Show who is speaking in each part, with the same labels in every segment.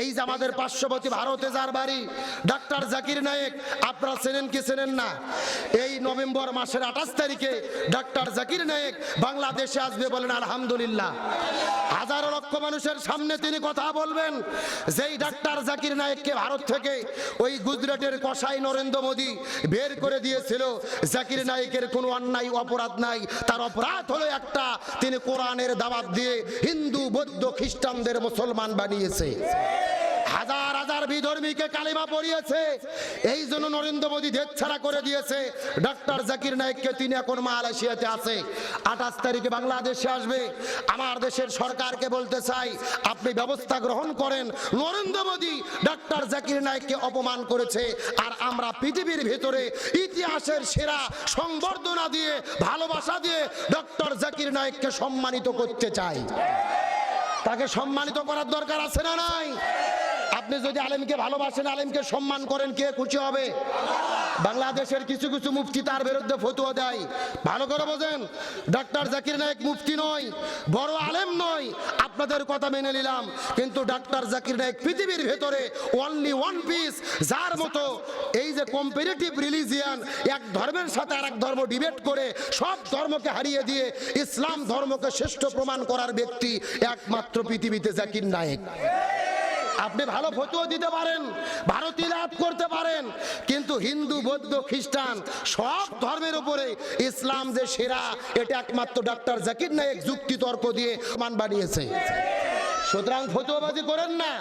Speaker 1: এই যে আমাদের পার্শ্ববর্তী ভারতে যার বাড়ি, ডাক্তার জাকির নায়েক, আপনারা চেনেন কি চেনেন না? এই নভেম্বর মাসের আঠাশ তারিখে ডাক্তার জাকির নায়েক বাংলাদেশে আসবে বলেন আলহামদুলিল্লাহ। হাজারো লক্ষ মানুষের সামনে তিনি কথা বলবেন, যেই ডাক্তার জাকির নায়েককে ভারত থেকে ওই গুজরাটের কসাই নরেন্দ্র মোদী বের করে দিয়েছিল, জাকির নায়েকের কোনো অন্যায় অপরাধ নাই, তার অপরাধ হলো একটা, তিনি কোরআনের দাওয়াত দিয়ে হিন্দু, বৌদ্ধ, খ্রিস্টানদের মুসলমান বানিয়েছে। হাজার বিধর্মীকে কালিমা পড়িয়েছে। এই জন্য নরেন্দ্র মোদী দেশ ছাড়া করে দিয়েছে। ডক্টর জাকির নায়েককে তিনি এখন মালয়েশিয়াতে আছে। আঠাশ তারিখে বাংলাদেশে আসবে। আমার দেশের সরকারকে বলতে চাই, আপনি ব্যবস্থা গ্রহণ করেন। নরেন্দ্র মোদী ডক্টর জাকির নায়েককে অপমান করেছে। আর আমরা পৃথিবীর ভেতরে ইতিহাসের সেরা সংবর্ধনা দিয়ে, ভালোবাসা দিয়ে ডক্টর জাকির নায়েককে সম্মানিত করতে চাই। তাকে সম্মানিত করার দরকার আছে না নাই? আপনি যদি আলেমকে ভালোবাসেন, আলেমকে সম্মান করেন, কে খুশি হবে? বাংলাদেশের কিছু কিছু মুফতি তার বিরুদ্ধে ফতুয়া দেয়। ভালো করে বোঝেন, ডাক্তার জাকির নায়ক মুফতি নয়, বড় আলেম নয়। আপনাদের কথা মেনে নিলাম, কিন্তু ডাক্তার জাকির নায়েক পৃথিবীর ভেতরে অনলি ওয়ান পিস যার মতো এই যে কম্পারেটিভ রিলিজিয়ান এক ধর্মের সাথে আর এক ধর্ম ডিবেট করে, সব ধর্মকে হারিয়ে দিয়ে ইসলাম ধর্মকে শ্রেষ্ঠ প্রমাণ করার ব্যক্তি একমাত্র পৃথিবীতে জাকির নায়েক। আপনি ভালো ফতুয়া দিতে পারেন ভারতীয় লাভ করতে পারেন, কিন্তু হিন্দু, বৌদ্ধ, খ্রিস্টান সব ধর্মের উপরে ইসলাম যে সেরা, এটা একমাত্র ডাক্তার জাকির নায়েক যুক্তি তর্ক দিয়ে মান বানিয়েছে। সুতরাং ফতুয়াবাজি করেন না,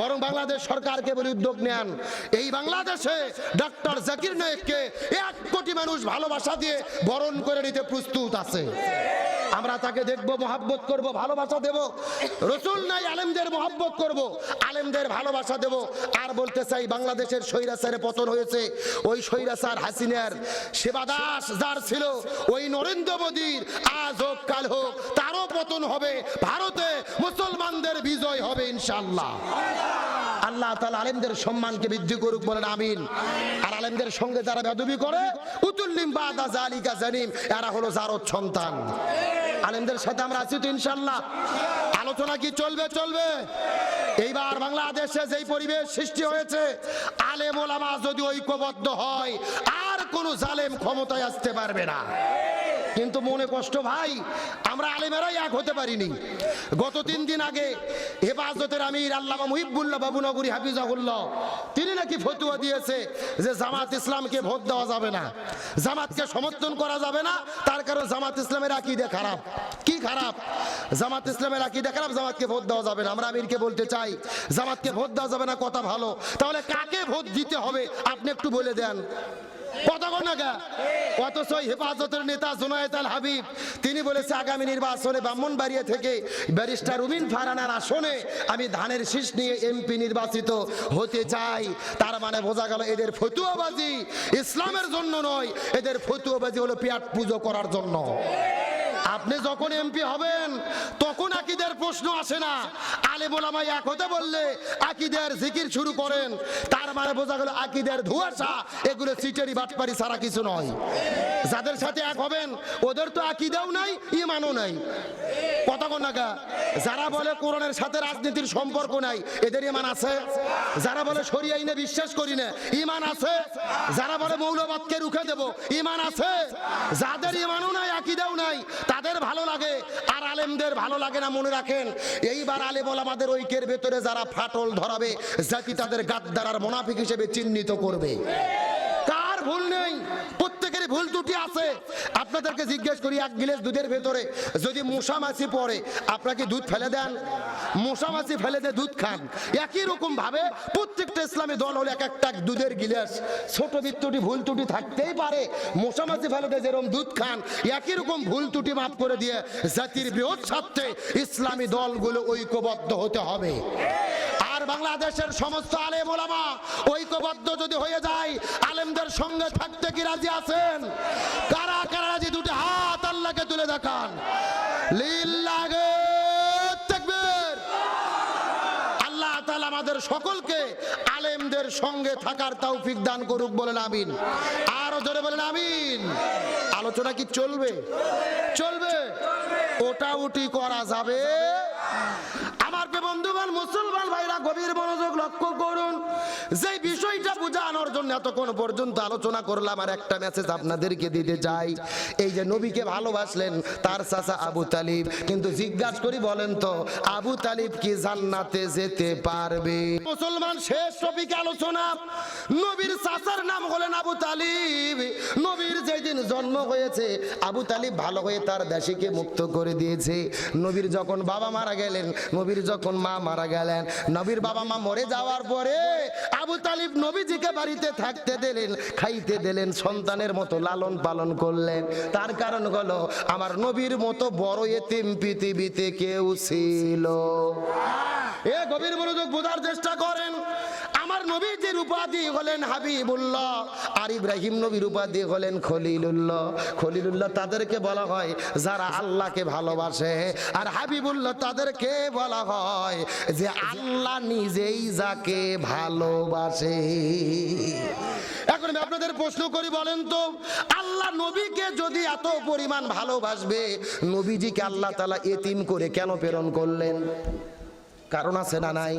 Speaker 1: বরং বাংলাদেশ সরকারকে বলে উদ্যোগ নেন। এই বাংলাদেশে ডক্টর জাকির নায়েককে এক কোটি মানুষ ভালোবাসা দিয়ে বরণ করে নিতে প্রস্তুত আছে। আমরা তাকে দেখব, মহাব্বত করব, ভালোবাসা দেব। রসুল নাই, আলেমদের মহাব্বত করব। আলেমদের ভালোবাসা দেব। আর বলতে চাই, বাংলাদেশের স্বৈরাচারে পতন হয়েছে। ওই স্বৈরাচার হাসিনার সেবাদাস যার ছিল, ওই নরেন্দ্র মোদীর, আজ হোক, কাল হোক, তারও পতন হবে। ভারতে মুসলমানদের বিজয় হবে ইনশাল্লাহ আল্লাহ তালা আলেমদের সম্মানকে বৃদ্ধি করুক বলেন, আমিন। আর আলেমদের সঙ্গে যারা বেদবি করে উতুল্লিম বাদা জালিকা জানিম, এরা হলো জারদ সন্তান। আলেমদের সাথে আমরা আছি তো ইনশাল্লাহ আলোচনা কি চলবে? চলবে। এইবার বাংলাদেশে যেই পরিবেশ সৃষ্টি হয়েছে, আলেম ওলামা যদি ঐক্যবদ্ধ হয়, আর কোনো জালেম ক্ষমতায় আসতে পারবে না। কিন্তু মনে কষ্ট ভাই, আমরা আলেমেরাই এক হতে পারিনি। গত তিন দিন আগে হেফাজতের আমির আল্লামা মুহিবুল্লাহ বাবুনগরী হাফিজাহুল্লাহ, তিনি নাকি ফতুয়া দিয়েছে যে জামাত ইসলামকে ভোট দেওয়া যাবে না, জামাতকে সমর্থন করা যাবে না, তার কারণ জামাত ইসলামের আকিদে খারাপ। কি খারাপ? জামাত ইসলামের আকিদে খারাপ, জামাতকে ভোট দেওয়া যাবে না। আমরা আমিরকে বলতে চাই, জামাতকে ভোট দেওয়া যাবে না, কথা ভালো। তাহলে কাকে ভোট দিতে হবে? আপনি একটু বলে দেন। হেফাজতের নেতা জুনায়েদ আল হাবিব, তিনি আগামী নির্বাচনে ব্রাহ্মণবাড়িয়া থেকে ব্যারিস্টার রুমিন ফারানার আসনে আমি ধানের শীষ নিয়ে এমপি নির্বাচিত হতে চাই। তার মানে বোঝা গেল, এদের ফতুয়াবাজি ইসলামের জন্য নয়, এদের ফতুয়াবাজি হলো পেট পুজো করার জন্য। আপনি যখন এমপি হবেন, তখন আকিদের প্রশ্ন আসে না। আলে এক হতে বললে আকিদের জিকির শুরু করেন। তার মানে বোঝা গেল আকিদের এগুলো বাটপারি কিছু নয়। যাদের সাথে এক হবেন, ওদের তো নাই, ইমানও নাই। নাগা যারা বলে কোরআনের সাথে রাজনীতির সম্পর্ক নাই, এদের ইমান আছে? যারা বলে সরিয়ে আইনে বিশ্বাস করি না, ইমান আছে? যারা বলে মৌলবাদকে রুখে দেব, ইমান আছে? যাদের ইমানও নাই, আকিদাও নাই, তাদের ভালো লাগে, আর আলেমদের ভালো লাগে না, মনে রাখেন। এইবার আলেম আমাদের ঐক্যের ভেতরে যারা ফাটল ধরাবে, জাতি তাদের গাদ্দার মোনাফিক হিসেবে চিহ্নিত করবে। কার ভুল নেই? ভুল ত্রুটি আছে। আপনাদেরকে জিজ্ঞেস করি, এক গিলাস দুধের ভেতরে যদি মশা মাছি পড়ে আপনাকে দুধ ফেলে দেন? মশা মাছি ফেলে দিয়ে দুধ খান। একই রকম ভাবে প্রত্যেকটা ইসলামী দল হলে এক একটা দুধের গিলাস। ছোট বিত্তুটি ভুল ত্রুটি থাকতেই পারে। মশা মাছি ফেলে দিয়ে যেরকম দুধ খান, একই রকম ভুল ত্রুটি মাফ করে দিয়ে জাতির বৃহৎ স্বার্থে ইসলামী দলগুলো ঐক্যবদ্ধ হতে হবে। বাংলাদেশের সমস্ত আলেম ওলামা ঐক্যবদ্ধ যদি হয়ে যায়, আলেমদের সঙ্গে থাকতে কি রাজি আছেন? কারা কারা রাজি? দুটি হাত আল্লাহকে তুলে দেখান। আল্লাহ তাআলা আমাদের সকলকে আলেমদের সঙ্গে থাকার তৌফিক দান করুক বলেন, আমিন। আরও জোরে বলেন, আমিন। আলোচনা কি চলবে? চলবে। ওটা উটি করা যাবে। আমার বন্ধুগণ, মুসলমান ভাইরা গভীর মনোযোগ লক্ষ্য করুন। যে বিষয়টা বোঝানোর জন্য এতক্ষণ পর্যন্ত আলোচনা করলাম, আর একটা মেসেজ আপনাদেরকে দিতে চাই। এই যে নবীকে ভালোবাসলেন, তার চাচা আবু তালিব। কিন্তু জিজ্ঞাসা করি, বলেন তো, আবু তালিব কি জান্নাতে যেতে পারবে? মুসলমান শেষ টপিক আলোচনা। নবীর চাচার নাম হলেন আবু তালিব। নবীর যেদিন জন্ম হয়েছে, আবু তালিব ভালো হয়ে তার দেশিকে মুক্ত করে দিয়েছে। নবীর যখন বাবা মারা গেলেন। নবীর যখন মা মারা গেলেন, নবীর বাবা মা মরে যাওয়ার পরে আবু তালিব নবীজিকে বাড়িতে থাকতে দিলেন, খাইতে দিলেন, সন্তানের মতো লালন পালন করলেন। তার কারণ হলো, আমার নবীর মতো বড় এতিম পৃথিবীতে কেউ ছিল। এ গভীর মনোযোগ বোঝার চেষ্টা করেন। নবীজির উপাধি হলেন হাবিবুল্লাহ আর ইব্রাহিম নবীর উপাধি হলেন খলিলুল্লাহ। খলিলুল্লাহ তাদেরকে বলা হয়, যারা আল্লাহকে ভালোবাসে। আর হাবিবুল্লাহ তাদেরকে বলা হয় যে, আল্লাহ নিজেই যাকে ভালোবাসে। এখন আমি আপনাদের প্রশ্ন করি, বলেন তো, আল্লাহ নবীকে যদি এত পরিমাণ ভালোবাসবে, নবীজিকে আল্লাহ তালা এতিম করে কেন প্রেরণ করলেন? কারণ আছে না নাই?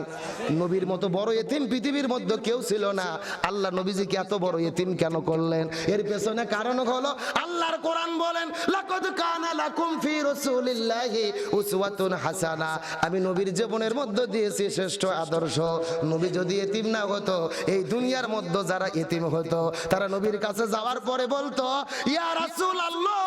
Speaker 1: নবীর মতো বড় এতিম পৃথিবীর মধ্যে কেউ ছিল না। আল্লাহ নবীজিকে এত বড় এতিম কেন করলেন? এর পেছনে কারণ হলো আল্লাহর কোরআন বলেন, লাকাদ কানা লাকুম ফি রাসূলিল্লাহি উসওয়াতুন হাসানা। আমি নবীর জীবনের মধ্যে দিয়েছি শ্রেষ্ঠ আদর্শ। নবী যদি এতিম না হতো, এই দুনিয়ার মধ্যে যারা এতিম হতো, তারা নবীর কাছে যাওয়ার পরে বলতো, ইয়া রাসূল আল্লাহ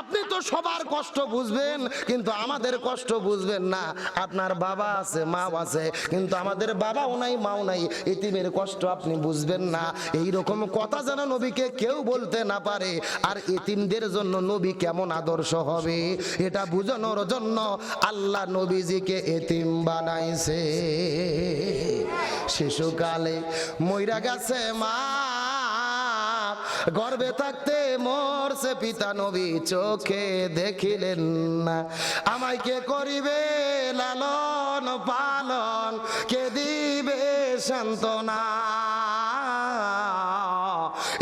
Speaker 1: আপনি তো সবার কষ্ট বুঝবেন, কিন্তু আমাদের কষ্ট বুঝবেন না। আপনার বাবা আছে মা আছে কিন্তু আমাদের বাবাও নাই, মাও নাই। এতিমের কষ্ট আপনি বুঝবেন না। এই রকম কথা যেন নবীকে কেউ বলতে না পারে। আর এতিমদের জন্য নবী কেমন আদর্শ হবে, এটা বুঝানোর জন্য আল্লাহ নবীজিকে এতিম বানাইছে। শিশুকালে মইরা গেছে মা। গর্বে থাকতে মরছে পিতা নবী, চোখে দেখিলেন না। আমায় কে করিবে লালন পালন? কে দিবে সান্ত্বনা?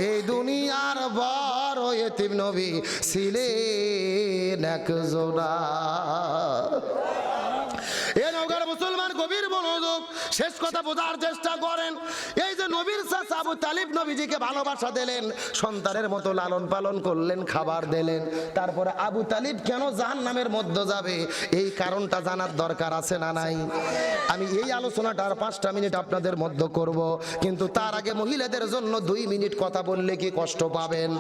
Speaker 1: এই দুনিয়ার বড় এতিম নবী ছিলেন একজোড়া এ নৌকার মুসলমান শেষ কথা বোঝার চেষ্টা করেন। এই যে নবীর আবু তালিব নবীজিকে ভালোবাসা দিলেন, সন্তানের মতো লালন পালন করলেন, খাবার দিলেন, তারপরে আবু তালিব কেন জাহান নামের মধ্যে যাবে? এই কারণটা জানার দরকার আছে না নাই? আমি এই আলোচনাটা আর পাঁচটা মিনিট আপনাদের মধ্যে করব, কিন্তু তার আগে মহিলাদের জন্য দুই মিনিট কথা বললে কি কষ্ট পাবেন?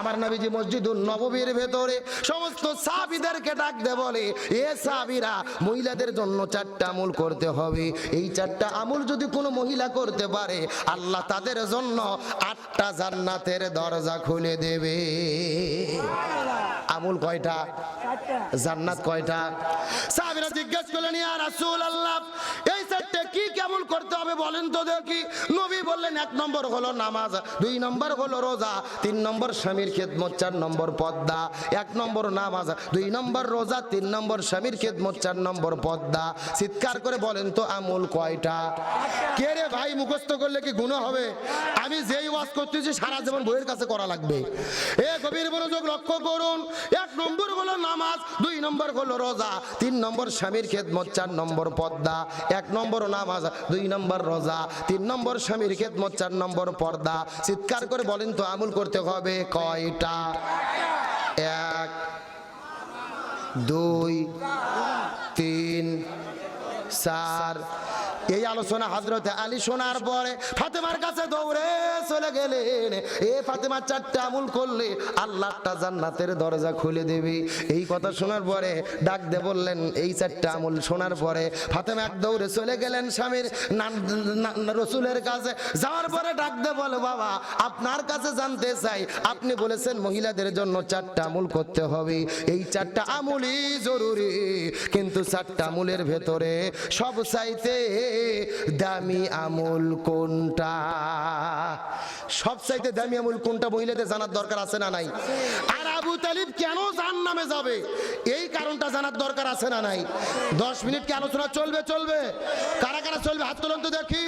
Speaker 1: আমার নবীজি মসজিদুল নববীর ভেতরে সমস্ত সাহাবীদেরকে ডাক দে বলে, এ সাহাবীরা, মহিলাদের জন্য চারটা আমল করতে হবে। এই চারটা আমল যদি কোনো মহিলা করতে পারে আল্লাহ তাদের জন্য আটটা জান্নাতের দরজা খুলে দেবে। আমল কয়টা? জান্নাত কয়টা? সাহাবীরা জিজ্ঞেস করলেন ইয়া রাসূলুল্লাহ এই হবে বলেন তো দেখি? নবী বললেন, এক নম্বর হলো নামাজ, দুই নম্বর হলো রোজা, তিন নম্বর স্বামীর খেদমত, চার নম্বর পদ্মা, এক নম্বর নামাজ, দুই নম্বর রোজা, তিন নম্বর স্বামীর খেদমত, চার নম্বর পদ্মা। চিৎকার করে বলেন তো আমল কয়টা? কে রে ভাই, মুখস্থ করলে কি গুণ হবে? আমি যেই ওয়াজ করতেছি সারা জীবন বইয়ের কাছে করা লাগবে। এ গভীর মনোযোগ লক্ষ্য করুন, এক নম্বর হলো নামাজ, দুই নম্বর হলো রোজা, তিন নম্বর স্বামীর খেদমত, চার নম্বর পর্দা, এক নম্বর নামাজ, দুই নম্বর রোজা, তিন নম্বর স্বামীর খেদমত, চার নম্বর পর্দা। চিৎকার করে বলেন তো, আমল করতে হবে কয়টা? এক, দুই, তিন, চার এই আলোচনা হজরতে আলী শোনার পরে ফাতেমার কাছে দৌড়ে চলে গেলেন। এ ফাতেমার চারটা আমুল করলে আল্লাহটা জান্নাতের দরজা খুলে দেবে। এই কথা শোনার পরে ডাক দে বললেন, এই চারটা আমুল শোনার পরে ফাতেমা এক দৌড়ে চলে গেলেন স্বামীর রসুলের কাছে। যাওয়ার পরে ডাক দে বলে, বাবা, আপনার কাছে জানতে চাই। আপনি বলেছেন মহিলাদের জন্য চারটা আমুল করতে হবে। এই চারটা আমুলই জরুরি। কিন্তু চারটা আমুলের ভেতরে সব চাইতে দামি আমল কোনটা? সব চাইতে দামি আমুল কোনটা মহিলাদের জানার দরকার আছে না নাই? আর আবু তালিব কেন জান নামে যাবে? এই কারণটা জানার দরকার আছে না নাই? দশ মিনিট কি আলোচনা চলবে? চলবে। কারা কারা চলবে? হাত তুলন্ত দেখি।